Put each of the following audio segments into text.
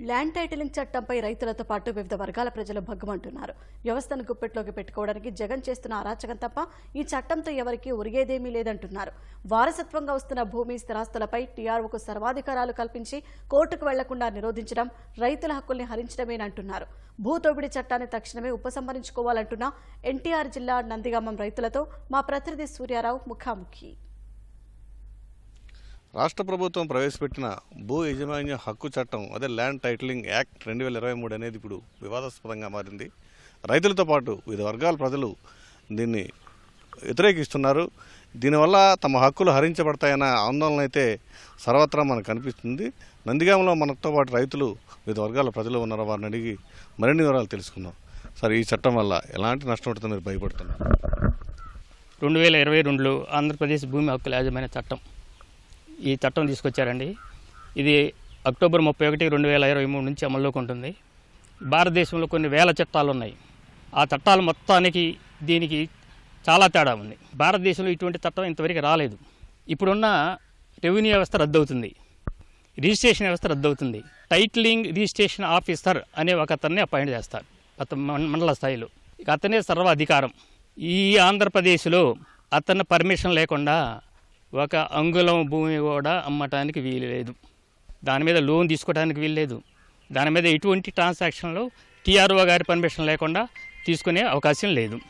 Land titling చట్టంపై రైతులతో పాటు వివిధ వర్గాల ప్రజలు భగ్గుమంటున్నారు. వ్యవస్థను గుప్పెట్లోకి పెట్టుకోవడానికి జగన్ చేస్తున్న అరాచకం తప్ప ఈ చట్టంతో ఎవరికీ ఉరిగేదేమీ లేదంటున్నారు. వారసత్వంగా వస్తున్న భూమి స్థిరాస్తులపై టీఆర్ఓకు సర్వాధికారాలు కల్పించి కోర్టుకు వెళ్ళకుండా నిరోధించడం రైతుల హక్కుల్ని హరించడమేనంటున్నారు. భూతోపిడి చట్టాన్ని తక్షణమే ఉపసంహరించుకోవాలంటున్న ఎన్టీఆర్ జిల్లా నందిగామం రైతులతో మా ప్రతినిధి సూర్యారావు ముఖాముఖి. రాష్ట్ర ప్రభుత్వం ప్రవేశపెట్టిన భూ యజమాన్య హక్కు చట్టం అదే ల్యాండ్ టైటిలింగ్ యాక్ట్ రెండు వేల ఇరవై మూడు అనేది ఇప్పుడు వివాదాస్పదంగా మారింది. రైతులతో పాటు వివిధ వర్గాల ప్రజలు దీన్ని వ్యతిరేకిస్తున్నారు. దీనివల్ల తమ హక్కులు హరించబడతాయన్న ఆందోళన అయితే సర్వత్రా మనకు కనిపిస్తుంది. నందిగామలో మనతో పాటు రైతులు వివిధ వర్గాల ప్రజలు ఉన్నారు వారిని అడిగి మరిన్ని వివరాలు తెలుసుకుందాం. సార్ ఈ చట్టం వల్ల ఎలాంటి నష్టం ఉంటుందో మీరు భయపడుతున్నారు. రెండు వేల ఇరవై రెండులో ఆంధ్రప్రదేశ్ భూమి హక్కుల యాజమాన్య చట్టం ఈ చట్టం తీసుకొచ్చారండి. ఇది అక్టోబర్ ముప్పై ఒకటి రెండు వేల ఇరవై మూడు నుంచి అమల్లోకి ఉంటుంది. భారతదేశంలో కొన్ని వేల చట్టాలు ఉన్నాయి ఆ చట్టాలు మొత్తానికి దీనికి చాలా తేడా ఉంది. భారతదేశంలో ఇటువంటి చట్టం ఇంతవరకు రాలేదు. ఇప్పుడున్న రెవెన్యూ వ్యవస్థ రద్దవుతుంది. రిజిస్ట్రేషన్ వ్యవస్థ రద్దవుతుంది. టైటిలింగ్ రిజిస్ట్రేషన్ ఆఫీసర్ అనే ఒక అతన్ని అపాయింట్ చేస్తారు. మండల స్థాయిలో. ఇక అతనే సర్వాధికారం. ఈ ఆంధ్రప్రదేశ్లో అతని పర్మిషన్ లేకుండా ఒక అంగుళం భూమి కూడా అమ్మటానికి వీలు లేదు. దాని మీద లోన్ తీసుకోవడానికి వీలు లేదు. దాని మీద ఎటువంటి ట్రాన్సాక్షన్లు టీఆర్ఓ గారి పర్మిషన్ లేకుండా తీసుకునే అవకాశం లేదు.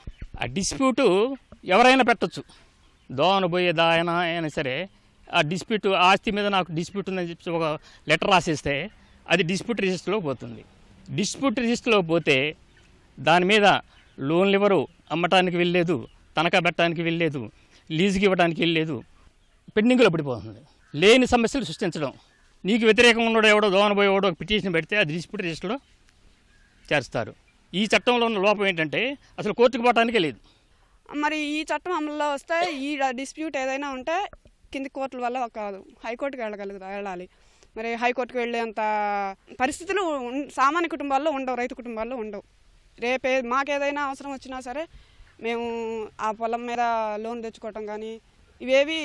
ఆ డిస్ప్యూటు ఎవరైనా పెట్టొచ్చు. దోనబోయే దాయన అయినా సరే ఆ డిస్ప్యూట్ ఆస్తి మీద నాకు డిస్ప్యూట్ ఉందని చెప్పి ఒక లెటర్ రాసేస్తే అది డిస్ప్యూట్ రిజిస్టర్లో పోతుంది. డిస్ప్యూట్ రిజిస్టర్లో పోతే దాని మీద లోన్లు ఇవ్వరు అమ్మటానికి వెళ్ళలేదు తనఖా పెట్టడానికి వెళ్ళలేదు లీజుకి ఇవ్వడానికి వెళ్ళలేదు పెండింగ్లో పడిపోతుంది. లేని సమస్యలు సృష్టించడం. నీకు వ్యతిరేకంగా ఉన్నాడు ఎవడో దోమనబోయేవాడో ఒక ఎవడో పిటిషన్ పెడితే అది డిస్ప్యూట్ రిజిస్టర్లో చేస్తారు ఈ చట్టంలో ఉన్న లోపం ఏంటంటే అసలు కోర్టుకు పోవటానికే లేదు. మరి ఈ చట్టం అమల్లో వస్తే ఈ డిస్ప్యూట్ ఏదైనా ఉంటే కింది కోర్టుల వల్ల కాదు హైకోర్టుకి వెళ్ళగలుగుతా వెళ్ళాలి. మరి హైకోర్టుకి వెళ్ళేంత పరిస్థితులు సామాన్య కుటుంబాల్లో ఉండవు రైతు కుటుంబాల్లో ఉండవు. రేపే మాకేదైనా అవసరం వచ్చినా సరే మేము ఆ పొలం మీద లోన్ తెచ్చుకోవటం కానీ ఇవేవి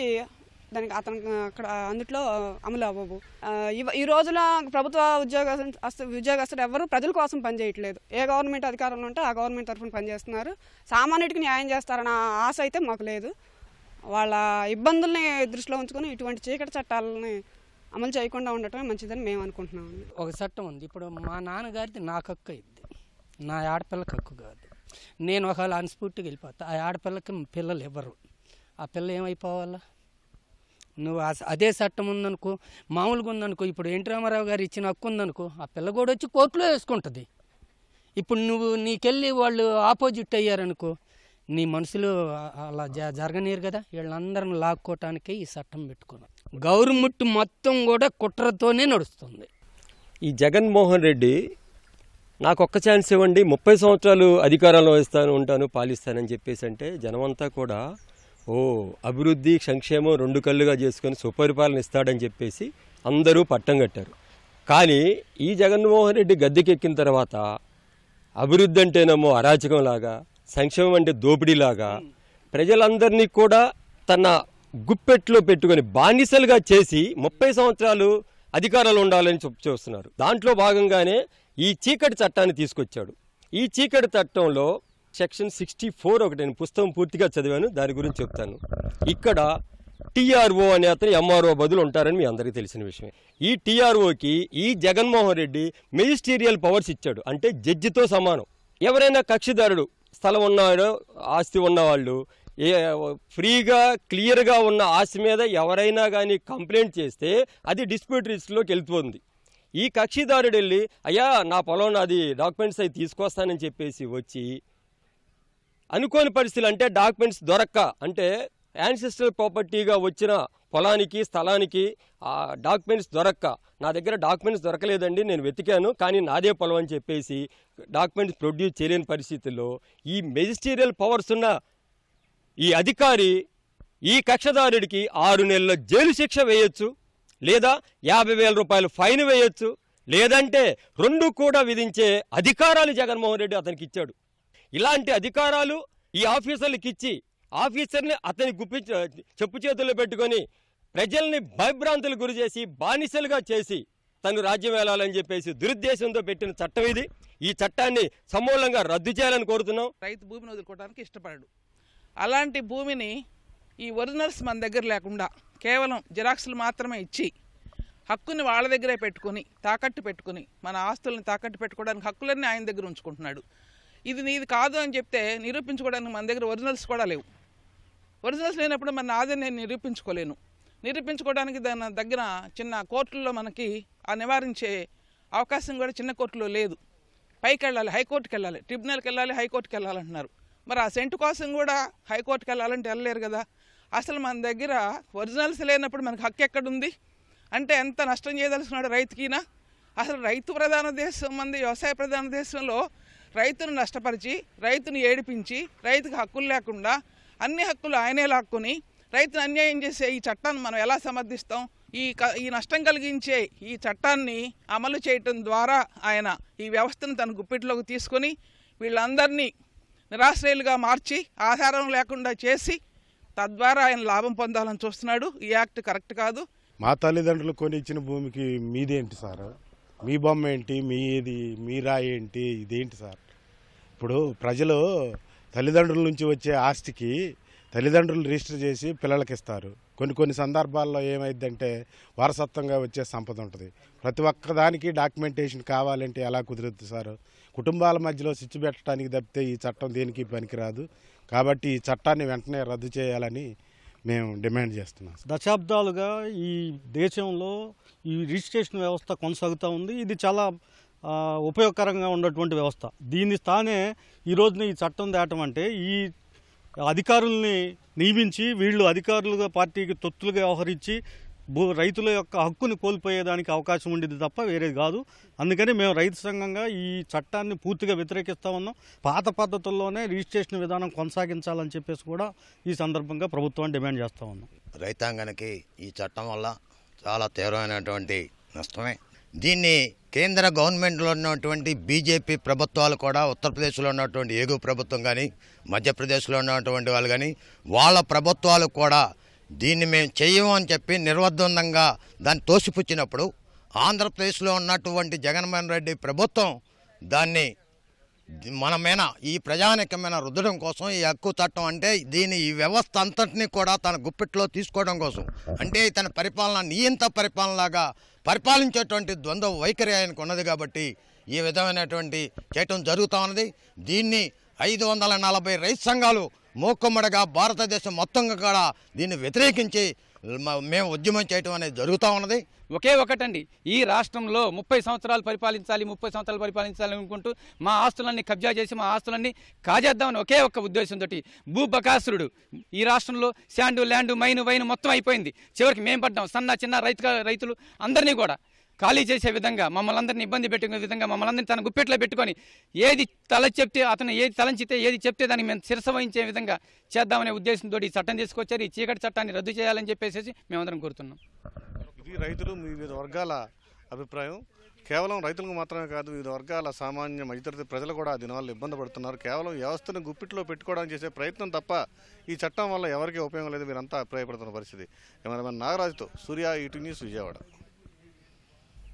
దానికి అతను అక్కడ అందుట్లో అమలు అవ్వవు. ఈ రోజున ప్రభుత్వ ఉద్యోగ ఉద్యోగస్తులు ఎవరు ప్రజల కోసం పనిచేయట్లేదు ఏ గవర్నమెంట్ అధికారంలో ఉంటే ఆ గవర్నమెంట్ తరఫున పనిచేస్తున్నారు. సామాన్యుడికి న్యాయం చేస్తారన్న ఆశ అయితే మాకు లేదు. వాళ్ళ ఇబ్బందుల్ని దృష్టిలో ఉంచుకొని ఇటువంటి చీకటి చట్టాలని అమలు చేయకుండా ఉండటమే మంచిదని మేము అనుకుంటున్నాం. ఒక చట్టం ఉంది. ఇప్పుడు మా నాన్నగారిది నాకు హక్కు అయింది. నా ఆడపిల్లకి హక్కు కాదు. నేను ఒకవేళ అన్స్ఫూర్తిగా వెళ్ళిపోతా ఆ ఆడపిల్లకి పిల్లలు ఇవ్వరు ఆ పిల్ల ఏమైపోవాలా? నువ్వు అదే చట్టం ఉందనుకో మామూలుగా ఉందనుకో ఇప్పుడు ఎన్టీ రామారావు గారు ఇచ్చిన హక్కు ఉందనుకో ఆ పిల్ల కూడా వచ్చి కోర్టులో వేసుకుంటుంది. ఇప్పుడు నువ్వు నీకెళ్ళి వాళ్ళు ఆపోజిట్ అయ్యారనుకో నీ మనసులో అలా జ జరగనీరు కదా? వీళ్ళందరిని లాక్కోవటానికి ఈ చట్టం పెట్టుకున్నాం గవర్నమెంట్ మొత్తం కూడా కుట్రతోనే నడుస్తుంది. ఈ జగన్మోహన్ రెడ్డి నాకు ఒక్క ఛాన్స్ ఇవ్వండి ముప్పై సంవత్సరాలు అధికారంలో ఇస్తాను ఉంటాను పాలిస్తానని చెప్పేసి అంటే జనమంతా కూడా ఓ అభివృద్ధి సంక్షేమం రెండు కళ్ళుగా చేసుకొని సుపరిపాలన ఇస్తాడని చెప్పేసి అందరూ పట్టం కట్టారు. కానీ ఈ జగన్మోహన్ రెడ్డి గద్దెకెక్కిన తర్వాత అభివృద్ధి అంటేనేమో అరాచకంలాగా సంక్షేమం అంటే దోపిడీలాగా ప్రజలందరినీ కూడా తన గుప్పెట్లో పెట్టుకొని బానిసలుగా చేసి ముప్పై సంవత్సరాలు అధికారాలు ఉండాలని చెప్పు చూస్తున్నారు. దాంట్లో భాగంగానే ఈ చీకటి చట్టాన్ని తీసుకొచ్చాడు. ఈ చీకటి చట్టంలో సెక్షన్ సిక్స్టీ ఫోర్ ఒకటి నేను పుస్తకం పూర్తిగా చదివాను. దాని గురించి చెప్తాను. ఇక్కడ టీఆర్ఓ అనే అతను ఎంఆర్ఓ బదులు ఉంటారని మీ అందరికీ తెలిసిన విషయం ఈ టీఆర్ఓకి ఈ జగన్మోహన్ రెడ్డి మెజిస్టీరియల్ పవర్స్ ఇచ్చాడు. అంటే జడ్జితో సమానం. ఎవరైనా కక్షిదారుడు స్థలం ఉన్నాడో ఆస్తి ఉన్నవాళ్ళు ఏ ఫ్రీగా క్లియర్గా ఉన్న ఆస్తి మీద ఎవరైనా కానీ కంప్లైంట్ చేస్తే అది డిస్ప్యూట్ రిజిస్టర్లోకి వెళ్తుంది ఈ కక్షిదారుడు వెళ్ళి అయ్యా నా పొలం నాది డాక్యుమెంట్స్ అవి తీసుకొస్తానని చెప్పేసి వచ్చి అనుకోని పరిస్థితులు అంటే డాక్యుమెంట్స్ దొరక్క. అంటే యాన్సిస్టర్ ప్రాపర్టీగా వచ్చిన పొలానికి స్థలానికి ఆ డాక్యుమెంట్స్ దొరక్క. నా దగ్గర డాక్యుమెంట్స్ దొరకలేదండి నేను వెతికాను. కానీ నాదే పొలం అని చెప్పేసి డాక్యుమెంట్స్ ప్రొడ్యూస్ చేయలేని పరిస్థితుల్లో ఈ మెజిస్టీరియల్ పవర్స్ ఉన్న ఈ అధికారి ఈ కక్షదారుడికి ఆరు నెలల జైలు శిక్ష వేయొచ్చు లేదా యాభై వేల రూపాయలు ఫైన్ వేయొచ్చు లేదంటే రెండు కూడా విధించే అధికారాలు జగన్మోహన్ రెడ్డి అతనికి ఇచ్చాడు. ఇలాంటి అధికారాలు ఈ ఆఫీసర్లకు ఇచ్చి ఆఫీసర్ని అతని గుప్పి చెప్పు చేతుల్లో పెట్టుకొని ప్రజల్ని భయభ్రాంతులు గురి చేసి బానిసలుగా చేసి తను రాజ్యం వెళ్ళాలని చెప్పేసి దురుద్దేశంతో పెట్టిన చట్టం ఇది. ఈ చట్టాన్ని సమూలంగా రద్దు చేయాలని కోరుతున్నాం. రైతు భూమిని వదులుకోవడానికి ఇష్టపడడు. అలాంటి భూమిని ఈ ఒరిజినల్స్ మన దగ్గర లేకుండా కేవలం జిరాక్స్లు మాత్రమే ఇచ్చి హక్కుని వాళ్ళ దగ్గరే పెట్టుకుని తాకట్టు పెట్టుకుని మన ఆస్తుల్ని తాకట్టు పెట్టుకోవడానికి హక్కులన్నీ ఆయన దగ్గర ఉంచుకుంటున్నాడు. ఇది నీది కాదు అని చెప్తే నిరూపించుకోవడానికి మన దగ్గర ఒరిజినల్స్ కూడా లేవు. ఒరిజినల్స్ లేనప్పుడు మన నాదని నేను నిరూపించుకోలేను. నిరూపించుకోవడానికి దాని దగ్గర చిన్న కోర్టుల్లో మనకి ఆ నివారించే అవకాశం కూడా చిన్న కోర్టులో లేదు. పైకి వెళ్ళాలి హైకోర్టుకి వెళ్ళాలి ట్రిబ్యునల్కి వెళ్ళాలి హైకోర్టుకి వెళ్ళాలంటున్నారు మరి ఆ సెంటు కోసం కూడా హైకోర్టుకి వెళ్ళాలంటే వెళ్ళలేరు కదా. అసలు మన దగ్గర ఒరిజినల్స్ లేనప్పుడు మనకు హక్కు ఎక్కడుంది? అంటే ఎంత నష్టం చేయదలుచున్నాడు రైతుకినా? అసలు రైతు ప్రధాన దేశం మంది వ్యవసాయ ప్రధాన దేశంలో రైతును నష్టపరిచి రైతును ఏడిపించి రైతుకు హక్కులు లేకుండా అన్ని హక్కులు ఆయనే లాక్కుని రైతును అన్యాయం చేసే ఈ చట్టాన్ని మనం ఎలా సమర్థిస్తాం? ఈ క ఈ నష్టం కలిగించే ఈ చట్టాన్ని అమలు చేయటం ద్వారా ఆయన ఈ వ్యవస్థను తన గుప్పిట్లోకి తీసుకొని వీళ్ళందరినీ నిరాశ్రయులుగా మార్చి ఆధారం లేకుండా చేసి తద్వారా ఆయన లాభం పొందాలని చూస్తున్నాడు. ఈ యాక్ట్ కరెక్ట్ కాదు. మా తల్లిదండ్రులు కొని ఇచ్చిన భూమికి మీదేంటి సార్? మీ బొమ్మ ఏంటి? మీది ఇది మీరా ఏంటి? ఇదేంటి సార్? ఇప్పుడు ప్రజలు తల్లిదండ్రుల నుంచి వచ్చే ఆస్తికి తల్లిదండ్రులు రిజిస్టర్ చేసి పిల్లలకి ఇస్తారు. కొన్ని కొన్ని సందర్భాల్లో ఏమైందంటే వారసత్వంగా వచ్చే సంపద ఉంటుంది. ప్రతి ఒక్క దానికి డాక్యుమెంటేషన్ కావాలంటే ఎలా కుదురుద్ది సార్? కుటుంబాల మధ్యలో స్విచ్ పెట్టడానికి తప్పితే ఈ చట్టం దేనికి పనికిరాదు? కాబట్టి ఈ చట్టాన్ని వెంటనే రద్దు చేయాలని మేము డిమాండ్ చేస్తున్నాం దశాబ్దాలుగా ఈ దేశంలో ఈ రిజిస్ట్రేషన్ వ్యవస్థ కొనసాగుతూ ఉంది. ఇది చాలా ఉపయోగకరంగా ఉన్నటువంటి వ్యవస్థ. దీని స్థానే ఈ రోజున ఈ చట్టం దాటం అంటే ఈ అధికారుల్ని నియమించి వీళ్ళు అధికారులుగా పార్టీకి తొత్తులుగా వ్యవహరించి భూ రైతుల యొక్క హక్కుని కోల్పోయేదానికి అవకాశం ఉండేది తప్ప వేరేది కాదు. అందుకని మేము రైతు సంఘంగా ఈ చట్టాన్ని పూర్తిగా వ్యతిరేకిస్తూ ఉన్నాం. పాత పద్ధతుల్లోనే రిజిస్ట్రేషన్ విధానం కొనసాగించాలని చెప్పేసి కూడా ఈ సందర్భంగా ప్రభుత్వాన్ని డిమాండ్ చేస్తూ ఉన్నాం. రైతాంగానికి ఈ చట్టం వల్ల చాలా తీవ్రమైనటువంటి నష్టమే. దీన్ని కేంద్ర గవర్నమెంట్లో ఉన్నటువంటి బీజేపీ ప్రభుత్వాలు కూడా ఉత్తరప్రదేశ్లో ఉన్నటువంటి ఏగు ప్రభుత్వం కానీ మధ్యప్రదేశ్లో ఉన్నటువంటి వాళ్ళు కానీ వాళ్ళ ప్రభుత్వాలు కూడా దీన్ని మేము చెయ్యము అని చెప్పి నిర్వద్వందంగా దాన్ని తోసిపుచ్చినప్పుడు ఆంధ్రప్రదేశ్లో ఉన్నటువంటి జగన్మోహన్ రెడ్డి ప్రభుత్వం దాన్ని మనమైన ఈ ప్రజానికమైన రుద్దడం కోసం ఈ హక్కు చట్టం అంటే దీని ఈ వ్యవస్థ అంతటినీ కూడా తన గుప్పిట్లో తీసుకోవడం కోసం. అంటే తన పరిపాలన నియంత పరిపాలనలాగా పరిపాలించేటువంటి ద్వంద్వ వైఖరి ఆయనకు ఉన్నది కాబట్టి ఈ విధమైనటువంటి చేయటం జరుగుతూ ఉన్నది. దీన్ని ఐదు వందల నలభై రైతు సంఘాలు మూకుమ్మడిగా భారతదేశం మొత్తంగా కూడా దీన్ని వ్యతిరేకించి మేము ఉద్యమం చేయటం అనేది జరుగుతూ ఉన్నది. ఒకే ఒకటండి. ఈ రాష్ట్రంలో ముప్పై సంవత్సరాలు పరిపాలించాలి ముప్పై సంవత్సరాలు పరిపాలించాలి అనుకుంటూ మా ఆస్తులన్నీ కబ్జా చేసి మా ఆస్తులన్నీ కాజేద్దామని ఒకే ఒక్క ఉద్దేశంతో భూ బకాసురుడు. ఈ రాష్ట్రంలో శాండు ల్యాండు మైను వైను మొత్తం అయిపోయింది. చివరికి మేము పడ్డాం. సన్న చిన్న రైతు రైతులు అందరినీ కూడా. ఖాళీ చేసే విధంగా మమ్మల్ని అందరిని ఇబ్బంది పెట్టుకునే విధంగా మమ్మల్ని అందరినీ తన గుప్పెట్లో పెట్టుకొని ఏది తల చెప్తే అతను ఏది తలంచితే ఏది చెప్తే దానికి మేము శిరస వహించే విధంగా చేద్దామనే ఉద్దేశంతో ఈ చట్టం తీసుకొచ్చారు. ఈ చీకటి చట్టాన్ని రద్దు చేయాలని చెప్పేసి మేమందరం కోరుతున్నాం. ఇది రైతులు వివిధ వర్గాల అభిప్రాయం. కేవలం రైతులకు మాత్రమే కాదు వివిధ వర్గాల సామాన్య ఇతర ప్రజలు కూడా దీనివల్ల ఇబ్బంది పడుతున్నారు. కేవలం వ్యవస్థను గుప్పిట్లో పెట్టుకోవడానికి చేసే ప్రయత్నం తప్ప ఈ చట్టం వల్ల ఎవరికీ ఉపయోగం లేదు. వీరంతా అభిప్రాయపడుతున్న పరిస్థితి. ఏమైనా నాగరాజుతో సూర్య ఈటీ న్యూస్ విజయవాడ.